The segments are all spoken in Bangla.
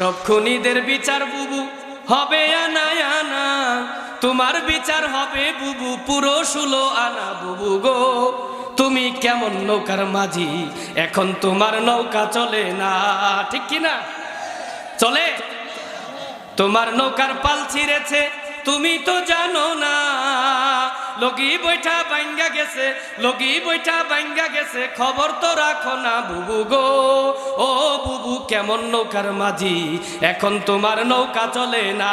সব খুনিদের বিচার বুবু, হবে আনা আনা। তোমার বিচার হবে বুবু, পুরো শুলো আনা বুবু গো। তুমি কেমন নৌকার মাঝি, এখন তোমার নৌকা চলে না। ঠিক কিনা? চলে? তোমার নৌকার পাল ছিঁড়েছে তুমি তো জানো না। লগি বৈঠা বাইঙ্গা গেছে লগি বৈঠা বাইঙ্গা গেছে। খবর তো রাখো না বুবু গো। ও বুবু কেমন নৌকার মাঝি? এখন তোমার নৌকা চলে না।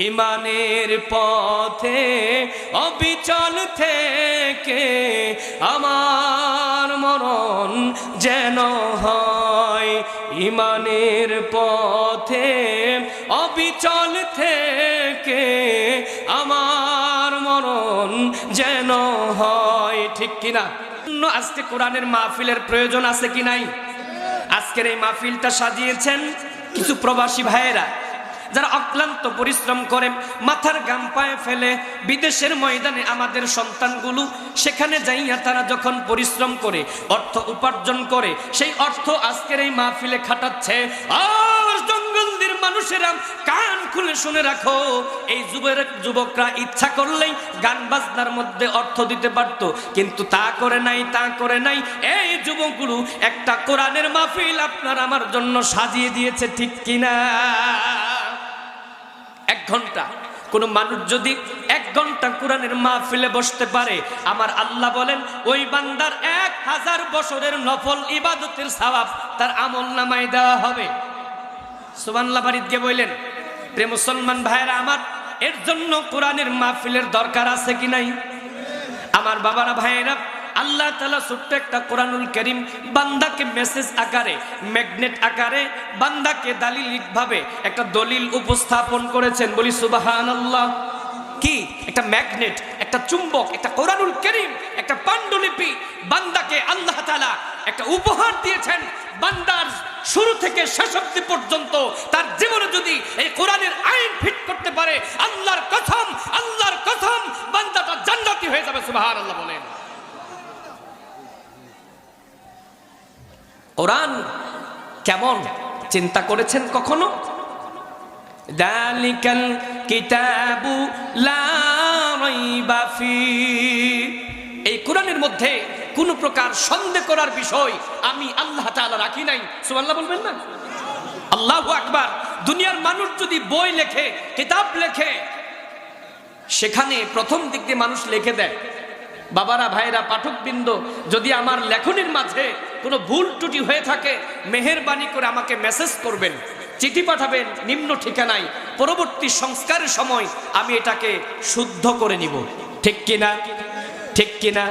ইমানের পথে অবিচল থেকে আমার মরণ যেন হয়। ইমানের পথে অবিচল থেকে আমার মরণ যেন হয়, ঠিক কিনা? আজকে কোরআনের মাহফিলের প্রয়োজন আছে কি নাই? আজকের এই মাহফিলটা সাজিয়েছেন কিছু প্রবাসী ভাইয়েরা। যারা অক্লান্ত পরিশ্রম করে, মাথার গাম পায়ে ফেলে, বিদেশের ময়দানে আমাদের সন্তানগুলো, সেখানে যাইয়া তারা যখন পরিশ্রম করে, অর্থ উপার্জন করে, সেই অর্থ আজকের এই মাহফিলে খাটাচ্ছে। আর জঙ্গলদের মানুষেরা কান খুলে শুনে রাখো, এই যুবের যুবকরা ইচ্ছা করলেই গান বাজনার মধ্যে অর্থ দিতে পারত, কিন্তু তা করে নাই, তা করে নাই। এই যুবকগুলো একটা কোরআনের মাহফিল আপনার আমার জন্য সাজিয়ে দিয়েছে, ঠিক কিনা? এক ঘণ্টা। কোন মানুষ যদি এক ঘণ্টা কোরআনের মাহফিলে বসতে পারে, আমার আল্লাহ বলেন, ওই বান্দার এক হাজার বছরের নফল ইবাদতের সওয়াব তার আমল নামায় দেওয়া হবে। সুবান্লা গিয়ে বললেন প্রে মুসলমান ভাইরা আমার, এর জন্য কোরআনের মাহফিলের দরকার আছে কি নাই? আমার বাবারা, ভাইয়েরা আল্লাহ তালা ছোট্ট একটা কোরআনুল করিম বান্দাকে মেসেজ আকারে ম্যাগনেট আকারে, বান্দাকে দালিলিক ভাবে একটা দলিল উপস্থাপন করেছেন। বলি সুবাহান আল্লাহ কি? একটা ম্যাগনেট একটা চুম্বক, একটা কোরআনুল করিম, একটা পাণ্ডুলিপি বান্দাকে আল্লাহ তালা একটা উপহার দিয়েছেন। বান্দার শুরু থেকে শেষ অব্দি পর্যন্ত তার জীবনে যদি এই কোরআনের আইন ফিট করতে পারে, আল্লাহর কথম আল্লাহর কথম বান্দাটা জান্নাতি হয়ে যাবে সুবাহান আল্লাহ বলেন। কোরআন কেমন? চিন্তা করেছেন কখনো? দালিকাল কিতাবু লা রাইবা ফি। এই কোরআনের মধ্যে কোনো প্রকার সন্দেহ করার বিষয় আমি আল্লাহ তাআলা রাখি নাই। সুবহানাল্লাহ বলবেন না? আল্লাহু আকবার। দুনিয়ার মানুষ যদি বই লেখে, কিতাব লেখে, সেখানে প্রথম দিক দিয়ে মানুষ লিখে দেয়। বাবারা ভাইরা পাঠকবৃন্দ, যদি আমার লেখনির মাঝে কোনো ভুল ত্রুটি হয়ে থাকে, মেহেরবানি করে আমাকে মেসেজ করবেন, চিঠি পাঠাবেন, নিম্ন ঠিকানায়। পরবর্তী সংস্কারের সময় আমি এটাকে শুদ্ধ করে নিব। ঠিক কিনা? ঠিক কিনা?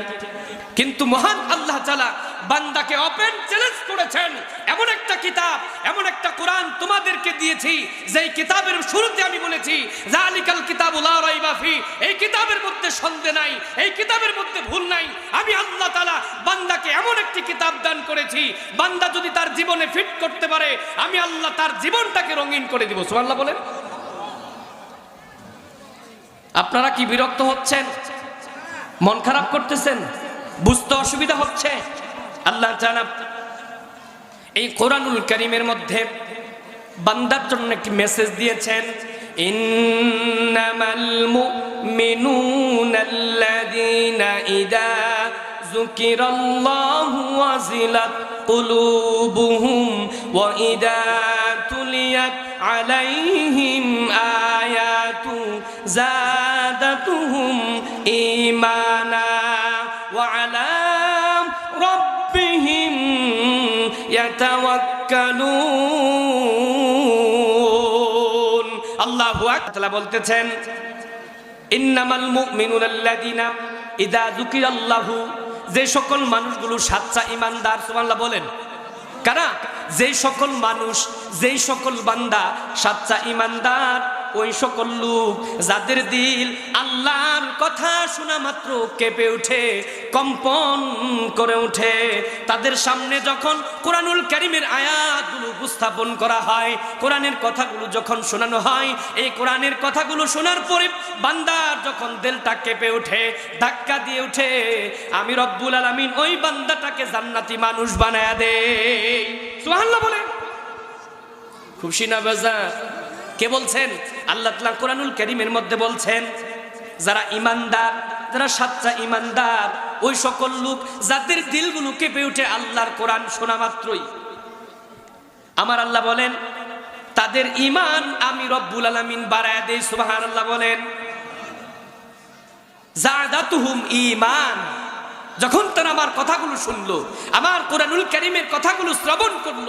কিন্তু মহান আল্লাহ তালা বান্দাকে ওপেন চ্যালেঞ্জ করেছেন। এমন একটা কিতাব, এমন একটা কোরআন তোমাদেরকে দিয়েছি, যেই কিতাবের শুরুতে আমি বলেছি জালিকাল কিতাব রাইবাফি এই কিতাবের মধ্যে সন্দেহ নাই, এই কিতাবের মধ্যে ভুল নাই। আমি আল্লাহ তালা বান্দাকে এমন একটি কিতাব দান করেছি, বান্দা যদি তার জীবনে ফিট করতে পারে, আমি আল্লাহ তার জীবনটাকে রঙিন করে দিব। সুবহানাল্লাহ বলেন। আপনারা কি বিরক্ত হচ্ছেন? মন খারাপ করতেছেন? বুঝতে অসুবিধা হচ্ছে? আল্লাহ জানাব, এই কোরআনুল করিমের মধ্যে বান্দার জন্য একটি মেসেজ দিয়েছেন إنما المؤمنون الذين إذا ذكر الله وزلت قلوبهم وإذا تليت عليهم آيات زادتهم إيمانا وعلى ربهم يتوكلون বলতেছেন, ইন্নামাল যে সকল মানুষগুলো সাচ্চা ইমানদার বলেন। কারা? যে সকল মানুষ যেই সকল বান্দা সাচ্চা ইমানদার ওই সকল লোক যাদের দিল আল্লাহর কথা শোনা মাত্র কেঁপে উঠে, কম্পন করে উঠে। তাদের সামনে যখন কোরআনুল করিমের আয়াতগুলো উপস্থাপন করা হয়, কোরআনের কথাগুলো যখন শোনানো হয়, এই কোরআনের কথাগুলো শোনার পরে বান্দার যখন দিলটা কেঁপে ওঠে ধাক্কা দিয়ে উঠে, আমি রব্বুল আলামিন ওই বান্দাটাকে জান্নাতি মানুষ বানায়া সুবহানাল্লাহ বলেন। খুশি না বেজা কে বলছেন? আল্লাহ তাআলা কোরআনুল কারীমের মধ্যে বলছেন, যারা ইমানদার যারা সাচ্চা ইমানদার ওই সকল লোক যাদের দিলগুলো কেঁপে উঠে আল্লাহর কোরআন শোনা মাত্রই। আমার আল্লাহ বলেন, তাদের ইমান আমি রব্বুল আলামিন বাড়ায় দেই আল্লাহ বলেন। জাদাতুহুম ঈমান। যখন তারা আমার কথাগুলো শুনলো, আমার কোরআনুল কারীমের কথাগুলো শ্রবণ করল,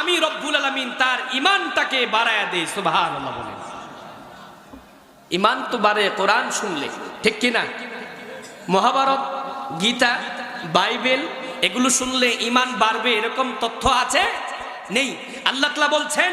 আমি রব্বুল আলামিন তার ইমানটাকে বাড়ায় সুবহানাল্লাহ বলেন। ইমান তো বাড়ে কোরআন শুনলে, ঠিক কি না? মহাভারত, গীতা, বাইবেল, এগুলো শুনলে ইমান বাড়বে, এরকম তথ্য আছে? নেই। আল্লাহ বলছেন,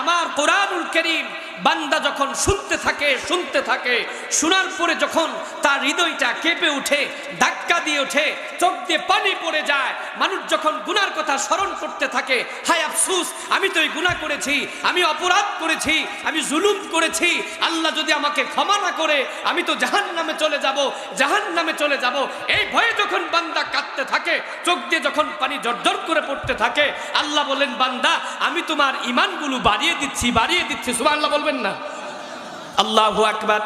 আমার কোরআনুল করিম বান্দা যখন শুনতে থাকে শুনতে থাকে, শোনার পরে যখন তার হৃদয়টা কেঁপে উঠে ধাক্কা দিয়ে ওঠে, চোখ দিয়ে পানি পড়ে যায়, মানুষ যখন গুনার কথা স্মরণ করতে থাকে, হায় আফসুস, আমি তো এই গুনাহ করেছি, আমি অপরাধ করেছি, আমি জুলুম করেছি, আল্লাহ যদি আমাকে ক্ষমা না করে, আমি তো জাহান নামে চলে যাব জাহান নামে চলে যাব। এই ভয়ে যখন বান্দা কাঁদতে থাকে, চোখ দিয়ে যখন পানি জর্জর করে পড়তে থাকে, আল্লাহ বলেন, বান্দা, আমি তোমার ইমানগুলো বাড়িয়ে দিচ্ছি বাড়িয়ে দিচ্ছি, সুবহানাল্লাহ বলবেন না। আল্লাহু আকবার।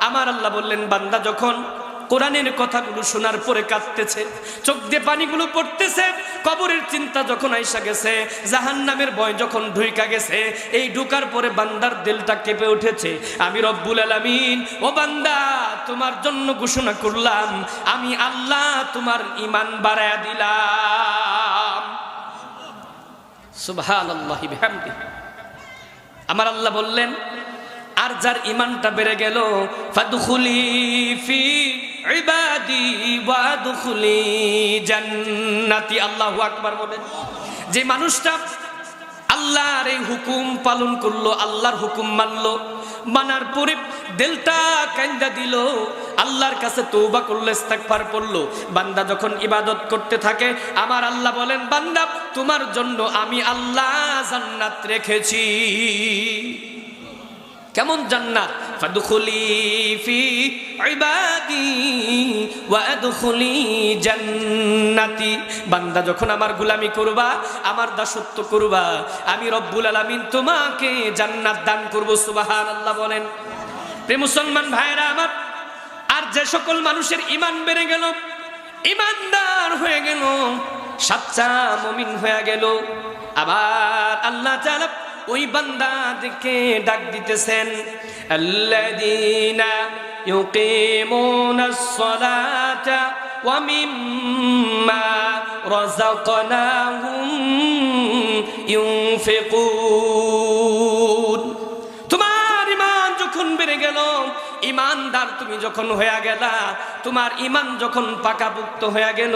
আমার আল্লাহ বললেন, বান্দা যখন কোরআনের কথাগুলো শোনার পরে কাঁদতেছে, চোখ দিয়ে পানিগুলো পড়তেছে, কবরের চিন্তা যখন আইসা গেছে জাহান নামের ভয় যখন ঢুইকা গেছে, এই ঢুকার পরে বান্দার দিলটা কেঁপে উঠেছে। আমি রব্বুল আলামিন, ও বান্দা, তোমার জন্য ঘোষণা করলাম, আমি আল্লাহ তোমার ইমান বাড়ায় দিলাম। সুবহানাল্লাহি বিহামদিহি। আমার আল্লাহ বললেন, আর যার ইমানটা বেড়ে গেল ফি আল্লাহু আকবার বলেন, যে মানুষটা আল্লাহর এই হুকুম পালন করল, আল্লাহর হুকুম মানলো মানার পরে দিলটা কান্দা দিল। আল্লাহর কাছে তৌবা করল, ইস্তেগফার পড়ল। বান্দা যখন ইবাদত করতে থাকে, আমার আল্লাহ বলেন, বান্দা, তোমার জন্য আমি আল্লাহ জান্নাত রেখেছি। কেমন জান্নাত? ফাদখুলি ফি ইবাদি ওয়াদখুলি জান্নাতি। বান্দা যখন আমার গোলামি করবা, আমার দাসত্ব করবা, আমি রব্বুল আলামিন তোমাকে জান্নাত দান করব, সুবহানাল্লাহ বলেন। প্রিয় মুসলমান ভাইরা আমার, আর যে সকল মানুষের ইমান বেড়ে গেল ইমানদার হয়ে গেল, সাচ্চা মমিন হয়ে গেল, আবার আল্লাহ তাআলা ওই বান্দাদেরকে ডাক দিতেছেন আল্লাযীনা ইউকিমুনাস সালাতা ওয়া মিম্মা রাযাকনাহুম ইউনফিকুন। বেড়ে গেল। ইমানদার তুমি যখন হয়ে গেলা, তোমার ইমান যখন পাকাপুক্ত হয়ে গেল,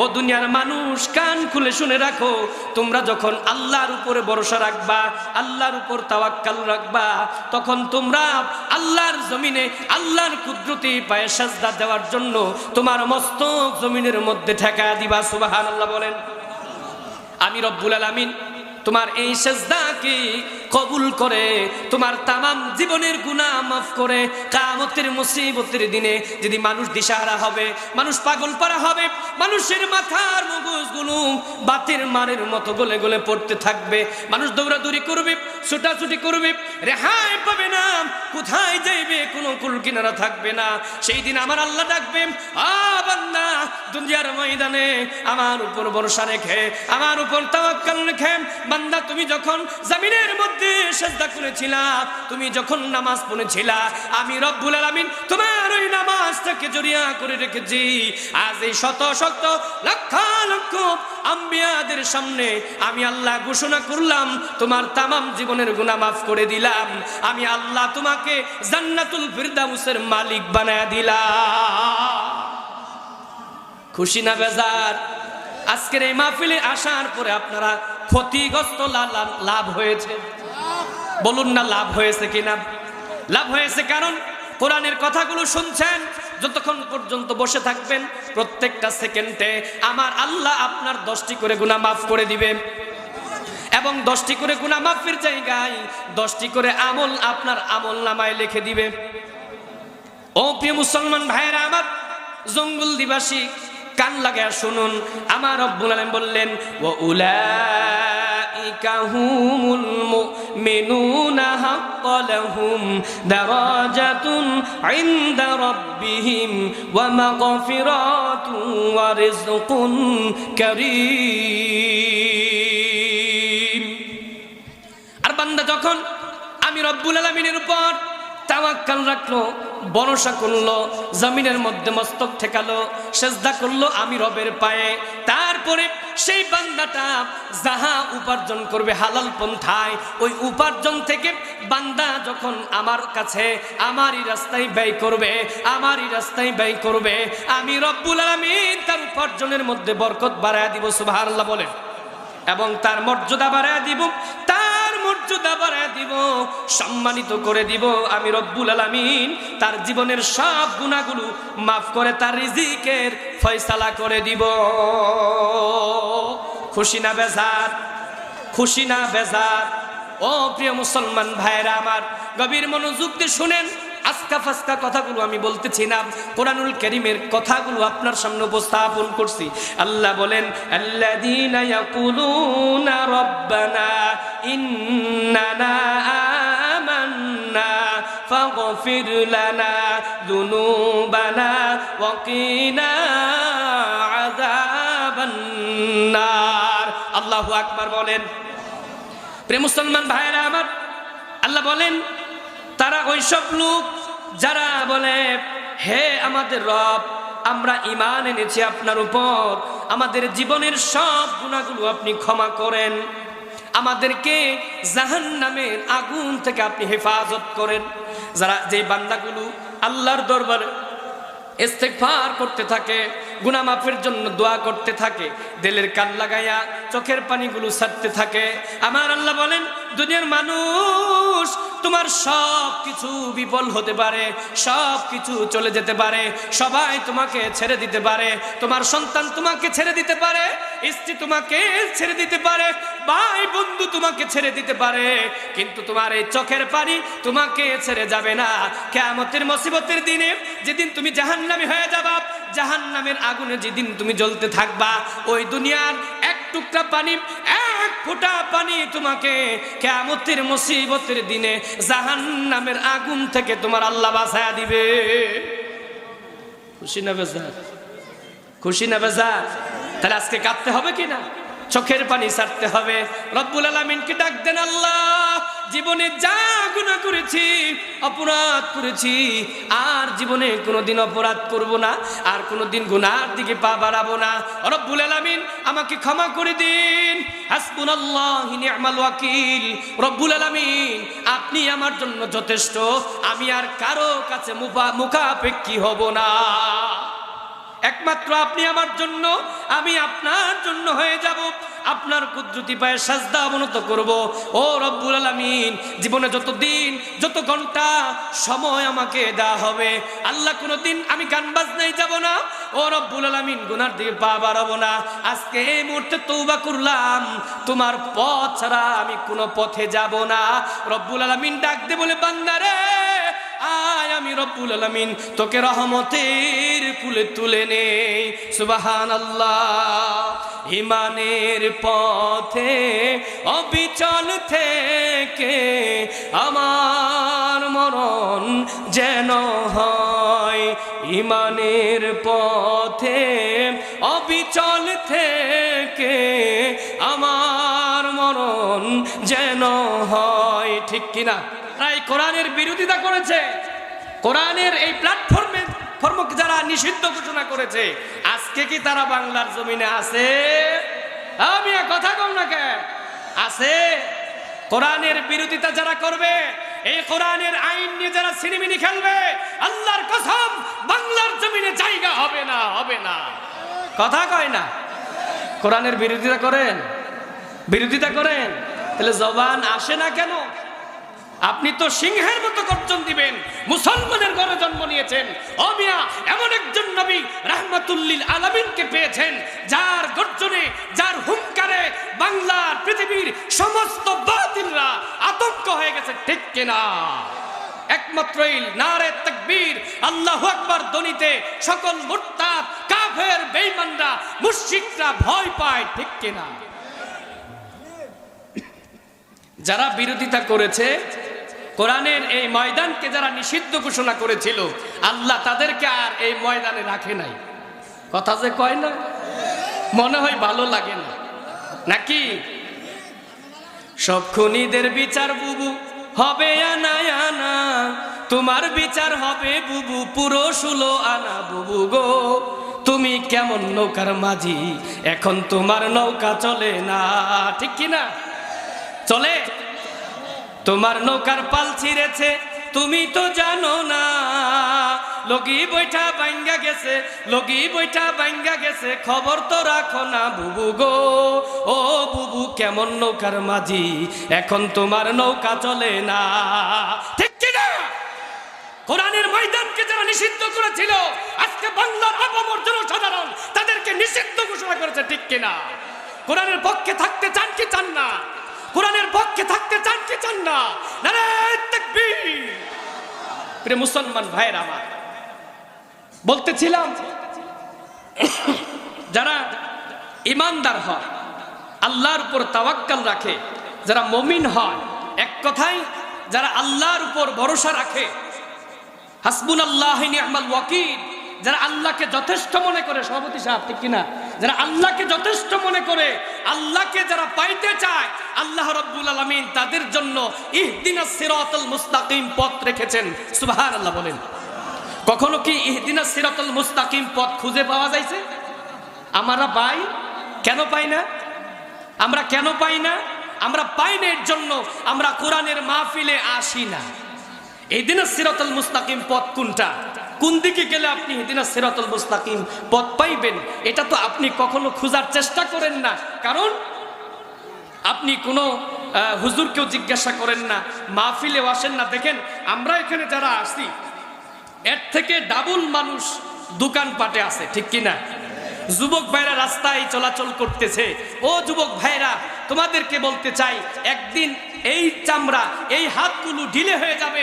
ও দুনিয়ার মানুষ, কান খুলে শুনে রাখো, তোমরা যখন আল্লাহর উপরে ভরসা রাখবা, আল্লাহর উপর তাওয়াক্কাল রাখবা, তখন তোমরা আল্লাহর জমিনে, আল্লাহর কুদরতি পায়ে সাজদা দেওয়ার জন্য তোমার মস্তক জমিনের মধ্যে ঠেকা দিবা, সুবহানাল্লাহ বলেন। আমি রব্বুল আলামিন, তোমার এই সেজদাকে কবুল করে, তোমার তামাম জীবনের গুনাহ মাফ করে কামতের মুসিবতের দিনে যদি মানুষ দিশাহারা হবে, মানুষ পাগল পারা হবে, মানুষের মাথার মগজগুলো বাতের মারের মতো গলে গলে পড়তে থাকবে, মানুষ দৌড়াদৌড়ি করবে, ছুটাছুটি করবে, রেহাই পাবে না, কোথায় যাইবে, কোনো কুল কিনারা থাকবে না। সেই দিন আমার আল্লাহ ডাকবে, আ বান্দা, দুনিয়ার ময়দানে আমার উপর ভরসা রেখে, আমার উপর তাওয়াক্কাল রেখে, বান্দা, তুমি যখন জমিনের মধ্যে সেজদা করেছিলা, তুমি যখন নামাজ পড়েছিলা, আমি রব্বুল আলামিন তোমার ওই নামাজটাকে জড়িয়া করে রেখেছি। আজ এই শত শত লক্ষ লক্ষ আম্বিয়াদের সামনে আমি আল্লাহ ঘোষণা করলাম, তোমার তামাম জীবনের গুনাহ মাফ করে দিলাম। আমি আল্লাহ তোমাকে জান্নাতুল ফিরদাউসের মালিক বানায় দিলাম। খুশি না বেজার? আজকের এই মাহফিলে আসার পরে আপনারা ক্ষতিগ্রস্ত লাভ হয়েছে। বলুন না লাভ হয়েছে কিনা? লাভ হয়েছে কারণ কোরআনের কথাগুলো শুনছেন, যতক্ষণ পর্যন্ত বসে থাকবেন, প্রত্যেকটা সেকেন্ডে আমার আল্লাহ আপনার দশটি করে গুণা মাফ করে দিবে এবং দশটি করে গুণা মাফের জায়গায় দশটি করে আমল আপনার আমল নামায় লিখে দিবে। ও প্রিয় মুসলমান ভাইয়েরা, আমার জঙ্গল দিবাসী কান লাগায় শুনুন। আমার রব্বুল আলম বললেন ও উলা হুমুল মুমিনুন হাক্কালাহুম দারাজাতুন ইনদা রাব্বিহিম ওয়া মাগফিরাতুন ওয়া রিজকুন কারীম। আর বান্দা যখন, আমি রব্বুল আলামিনের উপর তাওয়াক্কাল রাখল ভরসা করল, জমিনের মধ্যে মস্তক ঠেকালো, সেজদা করল আমি রবের পায়ে। তারপরে সেই বান্দাটা যাহা উপার্জন করবে হালাল পন্থায়, ওই উপার্জন থেকে বান্দা যখন আমার কাছে, আমারই রাস্তায় ব্যয় করবে, আমারই রাস্তায় ব্যয় করবে, আমি রব্বুল আলমিন তার উপার্জনের মধ্যে বরকত বাড়ায় দিব, সুবহানাল্লাহ বলেন। এবং তার মর্যাদা বাড়ায় দিব, তার মর্যাদা বাড়ায় দিব, সম্মানিত করে দিব আমি রব্বুল আলামিন। তার জীবনের সব গুণাগুলো মাফ করে, তার রিজিকের ফয়সালা করে দিব। খুশি না বেজার? খুশি না বেজার? ও প্রিয় মুসলমান ভাইরা আমার গভীর মনোযোগ দিয়ে শুনেন। আস্কা ফাস্কা কথাগুলো আমি বলতেছি না কোরআনুল করিমের কথাগুলো আপনার সামনে উপস্থাপন করছি। আল্লাহ বলেন, আল্লাযীনা ইয়াকুলুনা রাব্বানা ইন্নানা আমান্না ফাগফির লানা যুনুবানা ওয়া কিনা আযাবান নার আল্লাহু আকবার বলেন। প্রিয় মুসলমান ভাইরা আমার, আল্লাহ বলেন তারা ওইসব লোক যারা বলে, হে আমাদের রব, আমরা ইমান এনেছি আপনার উপর। আমাদের জীবনের সব গুণাগুলো আপনি ক্ষমা করেন। আমাদেরকে জাহান নামের আগুন থেকে আপনি হেফাজত করেন। যারা যে বান্দাগুলো আল্লাহর দরবারে ইস্তেগফার করতে থাকে গুনাহ মাফের জন্য দোয়া করতে থাকে, দিলের কান লাগাইয়া চোখের পানিগুলো ছাড়তে থাকে। আমার আল্লাহ বলেন, দুনিয়ার মানুষ তোমার সব কিছু বিফল হতে পারে সব কিছু চলে যেতে পারে, সবাই তোমাকে ছেড়ে দিতে পারে, তোমার সন্তান তোমাকে ছেড়ে দিতে পারে, স্ত্রী তোমাকে ছেড়ে দিতে পারে ভাই বন্ধু তোমাকে ছেড়ে দিতে পারে, কিন্তু তোমার এই চোখের পানি তোমাকে ছেড়ে যাবে না। কেয়ামতের মুসিবতের দিনে যেদিন তুমি জাহান্নামী হয়ে যাবা, জাহান্নামের আগুনে যেদিন তুমি জ্বলতে থাকবা, ওই দুনিয়ার এক টুকরা পানি, এক ফোঁটা পানি তোমাকে কেয়ামতের মুসিবতের দিনে জাহান্নামের আগুন থেকে তোমার আল্লাহ বাঁচায়া দিবে। খুশি না বেজার? খুশি না বেজার? তাহলে আজকে কাঁদতে হবে কি না? চোখের পানি ছাড়তে হবে। রব্বুল আলমিনকে ডাক দেন আল্লাহ? জীবনে যা গুণা করেছি, অপরাধ করেছি, আর জীবনে কোনোদিন অপরাধ করব না, আর কোনোদিন গুনার দিকে পা বাড়াবো না। রব্বুল আলমিন আমাকে ক্ষমা করে দিন। রব্বুল আলামিন, আপনি আমার জন্য যথেষ্ট, আমি আর কারও কাছে মুখাপেক্ষী হব না। একমাত্র আপনি আমার জন্য, আমি আপনার জন্য হয়ে যাব। আপনার কুদরতি পায়ে সাজদা অবনত করব। ও রব্বুল আলামিন, জীবনে যত দিন যত ঘণ্টা সময় আমাকে দেওয়া হবে, আল্লাহ কোনো দিন আমি গান বাজনাই যাব না। ও রব্বুল আলামিন, গুনার দিকে পা বাড়াবো না। আজকে এই মুহূর্তে তৌবা করলাম। তোমার পথ ছাড়া আমি কোনো পথে যাব না। রব্বুল আলামিন ডাক দে বলে বান্দারে আয় আমি রব্বুল আলামিন, তোকে রহমতের কুলে তুলে নেই। সুবাহান আল্লাহ ইমানের পথে, অবিচল থেকে আমার মরণ যেন হয়। ইমানের পথে, অবিচল থেকে আমার মরণ যেন হয়। ঠিক কিনা? তাই কোরআনের বিরোধিতা করেছে। কোরআনের এই প্ল্যাটফর্মে ফর্মকে যারা নিষিদ্ধ ঘোষণা করেছে, আজকে কি তারা বাংলার জমিনে আছে? আমি কথা কম না কে আছে। কোরআনের বিরোধিতা যারা করবে, এই কোরআনের আইন নিয়ে যারা সিনেমিনি খেলবে, আল্লাহর কসম, বাংলার জমিনে জায়গা হবে না হবে না। কথা কয় না? কোরআনের বিরোধিতা করেন? বিরোধিতা করেন? তাহলে জবান আসে না কেন? আপনি তো সিংহের মতো গর্জন দিবেন, মুসলমানের ঘরে জন্ম নিয়েছেন। অমিয়া এমন একজন নবী রাহমাতুল্লিল আলামিনকে পেয়েছেন, যার গর্জনে, যার হুঙ্কারে বাংলার পৃথিবীর সমস্ত বাতিলরা আতঙ্ক হয়ে গেছে, ঠিক কিনা? একমাত্রই নারে তাকবীর, আল্লাহু আকবার ধ্বনিতে সকল মুরতাদ, কাফের, বেঈমানরা, মুশরিকরা ভয় পায়, ঠিক কিনা? যারা বিরোধিতা করেছে কোরআনের এই ময়দানকে যারা নিষিদ্ধ ঘোষণা করেছিল, আল্লাহ তাদেরকে আর এই ময়দানে রাখে নাই। কথা যে কয় না? মনে হয় ভালো লাগে না। নাকি? সব খুনিদের বিচার, বুবু। হবে আনা আনা। তোমার বিচার হবে, বুবু। পুরো ষোলো আনা, বুবু গো। তুমি কেমন নৌকার মাঝি? এখন তোমার নৌকা চলে না। ঠিক কি না? চলে? তোমার নৌকার পাল ছিঁড়েছে, তুমি তো জানো না। লগি বৈঠা বাইঙ্গা গেছে, লগি বৈঠা বাইঙ্গা গেছে, খবর তো রাখো না বুবু গো। ও বুবু, কেমন নৌকার মাঝি, এখন তোমার নৌকা চলে না। ঠিক কি না? কোরআনের ময়দানকে যারা নিষিদ্ধ করেছিল, আজকে বাংলার আপামর জনসাধারণ তাদেরকে নিষিদ্ধ ঘোষণা করেছে, ঠিক কিনা কোরআনের পক্ষে থাকতে চান কি চান না? কোরআনের পক্ষে থাকতে চান কি চান না মুসলমান ভাইয়ের আমার, বলতেছিলাম, যারা ইমানদার হয়, আল্লাহর উপর তাওয়াক্কাল রাখে, যারা মমিন হয়, এক কথায় যারা আল্লাহর উপর ভরসা রাখে হাসবুন আল্লাহ ওয়াকিল, যারা আল্লাহকে যথেষ্ট মনে করে, সভাপতি সাহেব, ঠিক কিনা? যারা আল্লাহকে যথেষ্ট মনে করে, আল্লাহকে যারা পাইতে চায়, আল্লাহ রব্বুল আলমিন তাদের জন্য ইহদিনা সিরাতুল মুস্তাকিম পথ রেখেছেন। সুবহান আল্লাহ বলেন। কখনো কি ইহদিনা সিরাতুল মুস্তাকিম পথ খুঁজে পাওয়া যাইছে? আমরা পাই? কেন পাই না? আমরা কেন পাই না? আমরা পাই না এর জন্য আমরা কোরআনের মাহফিলে আসি না। এই দিন সিরাতুল মুস্তাকিম পথ কোনটা? কোন দিকে গেলে আপনি এদিন সিরাতুল মুস্তাকিম পথ পাইবেন? এটা তো আপনি কখনো খোঁজার চেষ্টা করেন না। কারণ আপনি কোনো হুজুরকেও জিজ্ঞাসা করেন না, মাহফিলেও আসেন না। দেখেন, আমরা এখানে যারা আসি, এর থেকে ডাবল মানুষ দোকান পাটে আছে, ঠিক কিনা? যুবক ভাইরা রাস্তায় চলাচল করতেছে। ও যুবক ভাইরা, তোমাদেরকে বলতে চাই, একদিন এই চামড়া, এই হাতগুলো ঢিলে হয়ে যাবে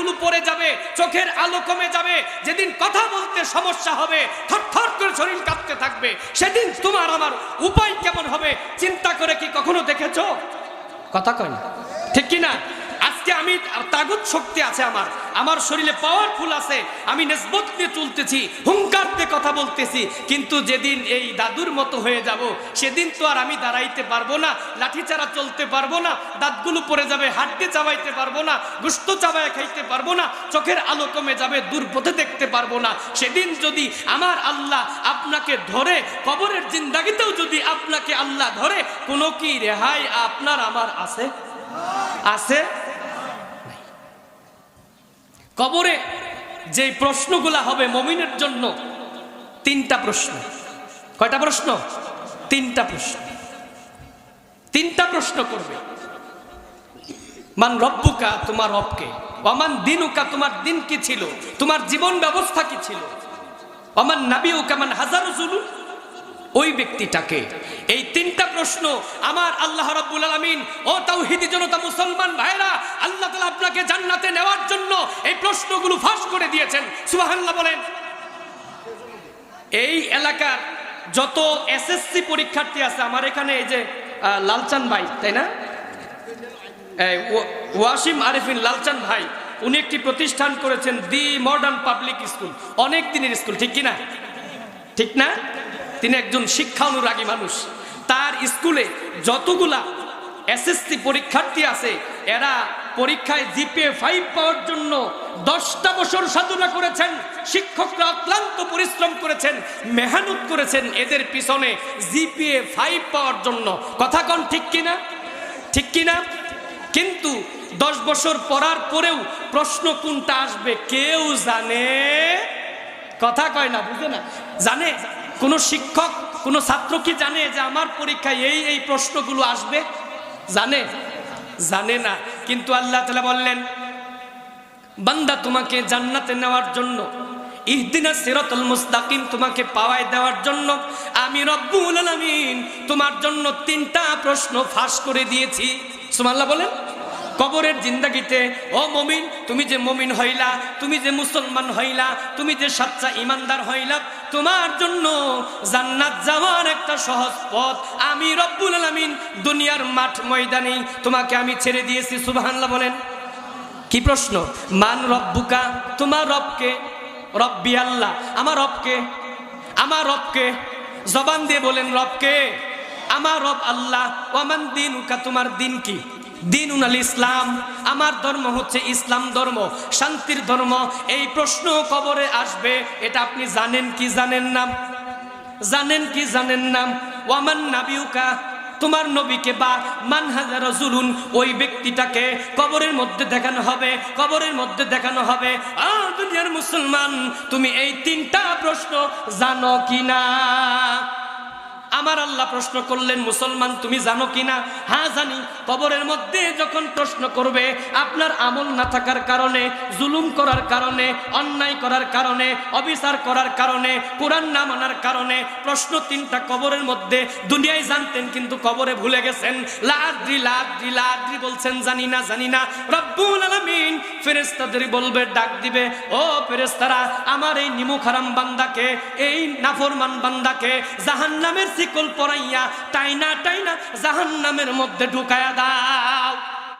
এই পরে যাবে, চোখের আলো কমে যাবে, যেদিন কথা বলতে সমস্যা হবে থরথর করে শরীর কাঁপতে থাকবে, সেদিন তোমার আমার উপায় কেমন হবে, চিন্তা করে কি কখনো দেখেছ? কথা কয় ঠিক কি না আজকে আমি তাগুত শক্তি আছে আমার আমার শরীরে পাওয়ারফুল আছে, আমি নেসবত নিয়ে চলতেছি, হুঙ্কার দিয়ে কথা বলতেছি, কিন্তু যেদিন এই দাদুর মতো হয়ে যাব, সেদিন তো আর আমি দাঁড়াইতে পারব না লাঠি ছাড়া চলতে পারব না, দাঁতগুলো পড়ে যাবে, হাড্ডি চাবাইতে পারব না, গুস্ত চাবায় খাইতে পারব না, চোখের আলো কমে যাবে দূর পথে দেখতে পারব না। সেদিন যদি আমার আল্লাহ আপনাকে ধরে, কবরের জিন্দাগিতেও যদি আপনাকে আল্লাহ ধরে, কোনো কি রেহাই আপনার আমার আছে? আছে? কবরে যে প্রশ্নগুলা হবে মমিনের জন্য, তিনটা প্রশ্ন। কয়টা প্রশ্ন? তিনটা প্রশ্ন। তিনটা প্রশ্ন করবে। মান রব্বুকা তোমার রবকে অমান দিনুকা তোমার দিন কি ছিল, তোমার জীবন ব্যবস্থা কি ছিল অমান নাবিউকা মান হাজার জুলুন ওই ব্যক্তিটাকে। এই তিনটা প্রশ্ন আমার আল্লাহ রাব্বুল আলামিন, ও তাওহীদি জনতা মুসলমান ভাইরা আল্লাহ তাআলা আপনাকে জান্নাতে নেওয়ার জন্য এই প্রশ্নগুলো ফাঁস করে দিয়েছেন। সুবহানাল্লাহ বলেন। এই এলাকার যত এসএসসি পরীক্ষার্থী আছে, আমার এখানে এই যে লালচান ভাই, তাই না? ওয়াসিম আরিফিন লালচান ভাই, উনি একটি প্রতিষ্ঠান করেছেন দি মডার্ন পাবলিক স্কুল। অনেক দিনের স্কুল, ঠিক কিনা? ঠিক না? তিনি একজন শিক্ষা অনুরাগী মানুষ। তার স্কুলে যতগুলা এসএসসি পরীক্ষার্থী আছে, এরা পরীক্ষায় জিপিএ ফাইভ পাওয়ার জন্য দশটা বছর সাধনা করেছেন, শিক্ষকরা অক্লান্ত পরিশ্রম করেছেন, মেহনত করেছেন, এদের পিছনে জিপিএ ফাইভ পাওয়ার জন্য। কথা কন ঠিক কিনা? ঠিক কিনা? কিন্তু দশ বছর পড়ার পরেও প্রশ্ন কোনটা আসবে কেউ জানে? কথা কয় না, বুঝে না। জানে? কোন শিক্ষক, কোন ছাত্র কি জানে যে আমার পরীক্ষায় এই এই প্রশ্নগুলো আসবে? জানে? জানে না। কিন্তু আল্লাহ তালা বললেন, বান্দা তোমাকে জান্নাতে নেওয়ার জন্য, ইহদিনা সিরাতুল মুস্তাকিম তোমাকে পাওয়ায় দেওয়ার জন্য, আমি রব্বুল আলামিন তোমার জন্য তিনটা প্রশ্ন ফাঁস করে দিয়েছি। সুবহানাল্লাহ বলেন। কবরের জিন্দাগিতে, ও মমিন, তুমি যে মমিন হইলা, তুমি যে মুসলমান হইলা, তুমি যে সাচ্চা ইমানদার হইলা, তোমার জন্য জান্নাত যাওয়ার একটা সহজ পথ। আমি রব্বুল আলামিন দুনিয়ার মাঠ ময়দানে তোমাকে আমি ছেড়ে দিয়েছি। সুবহানাল্লাহ বলেন। কি প্রশ্ন? মান রব্বুকা? তোমার রবকে? রব্বি আল্লাহ। আমার রবকে? আমার রবকে? জবান দিয়ে বলেন, রবকে? আমার রব আল্লাহ। ওমান দিন উকা তোমার দিন কি? দিন ইসলাম, আমার ধর্ম হচ্ছে ইসলাম ধর্ম, শান্তির ধর্ম। এই প্রশ্ন কবরে আসবে, এটা আপনি জানেন কি জানেন না? জানেন কি জানেন না? ওয়ামান নাবিউকা, তোমার নবীকে বা মানহাজা রসুলুন ওই ব্যক্তিটাকে কবরের মধ্যে দেখানো হবে, কবরের মধ্যে দেখানো হবে। আ, দুনিয়ার মুসলমান, তুমি এই তিনটা প্রশ্ন জানো কি না? আমার আল্লাহ প্রশ্ন করলেন, মুসলমান, তুমি জানো কিনা? হ্যাঁ জানি। কবরের মধ্যে যখন প্রশ্ন করবে, আপনার আমল না থাকার কারণে, জুলুম করার কারণে, অন্যায় করার কারণে, অবিচার করার কারণে, কোরআন না মানার কারণে, প্রশ্ন তিনটা কবরের মধ্যে, দুনিয়ায় জানতেন কিন্তু কবরে ভুলে গেছেন। লাদ্রি লাদ্রি লাদ্রি বলছেন, জানি না জানি না। রব্বুল আলামিন! ফেরেশতাদের বলবে, ডাক দিবে, ও ফেরেশতারা, আমার এই নিমুখ হারাম বান্দাকে, এই নাফরমান বান্দাকে জাহান্নামের শিকল পরাইয়া টাইনা টাইনা জাহান্নামের মধ্যে ঢুকায়া দাও।